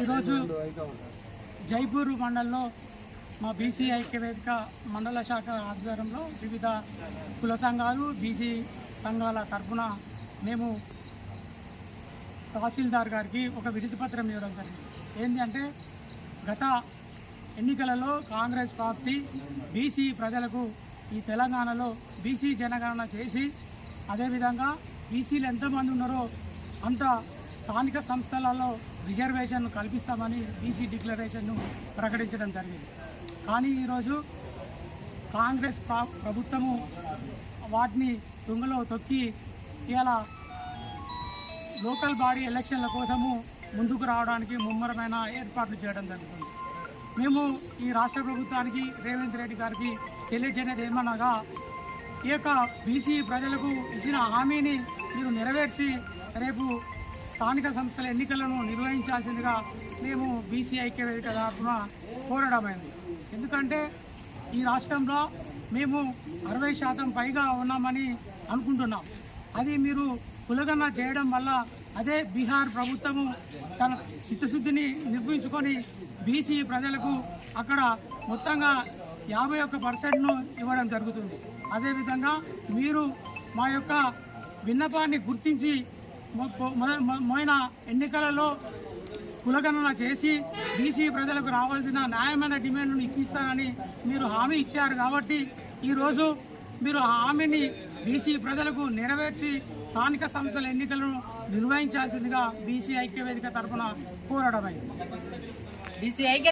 ఈరోజు జైపూర్ మండలంలో మా బీసీ ఐక్యవేదిక మండల శాఖ ఆధ్వర్యంలో వివిధ కుల సంఘాలు బీసీ సంఘాల తరఫున మేము తహసీల్దార్ గారికి ఒక వినతి పత్రం ఇవ్వడం జరిగింది. ఏంటి అంటే గత ఎన్నికలలో కాంగ్రెస్ పార్టీ బీసీ ప్రజలకు ఈ తెలంగాణలో బీసీ జనగణన చేసి అదేవిధంగా బీసీలు ఎంతమంది ఉన్నారో అంత స్థానిక సంస్థలలో రిజర్వేషన్ కల్పిస్తామని బీసీ డిక్లరేషన్ను ప్రకటించడం జరిగింది. కానీ ఈరోజు కాంగ్రెస్ ప్రభుత్వము వాటిని తుంగలో తొక్కి ఇలా లోకల్ బాడీ ఎలక్షన్ల కోసము ముందుకు రావడానికి ముమ్మరమైన ఏర్పాట్లు చేయడం జరుగుతుంది. మేము ఈ రాష్ట్ర ప్రభుత్వానికి రేవంత్ రెడ్డి గారికి తెలియజేయడం ఏమనగా ఈ యొక్క బీసీ ప్రజలకు ఇచ్చిన హామీని మీరు నెరవేర్చి రేపు స్థానిక సంస్థల ఎన్నికలను నిర్వహించాల్సిందిగా మేము బీసీ ఐక్యవేదిక తరఫున కోరడమైంది ఎందుకంటే ఈ రాష్ట్రంలో మేము అరవై శాతం పైగా ఉన్నామని అనుకుంటున్నాం. అది మీరు కులగన్న చేయడం వల్ల అదే బీహార్ ప్రభుత్వము తన చిత్తశుద్ధిని నిర్మించుకొని బీసీ ప్రజలకు అక్కడ మొత్తంగా యాభై ఒక్క పర్సెంట్ను ఇవ్వడం జరుగుతుంది. అదేవిధంగా మీరు మా యొక్క విన్నపాన్ని గుర్తించి మొయిన ఎన్నికలలో కులగణన చేసి బీసీ ప్రజలకు రావాల్సిన న్యాయమైన డిమాండ్ను ఇప్పిస్తానని మీరు హామీ ఇచ్చారు కాబట్టి ఈరోజు మీరు ఆ హామీని బీసీ ప్రజలకు నెరవేర్చి స్థానిక సంస్థల ఎన్నికలను నిర్వహించాల్సిందిగా బీసీ ఐక్యవేదిక తరఫున కోరడమైంది. బీసీ ఐక్య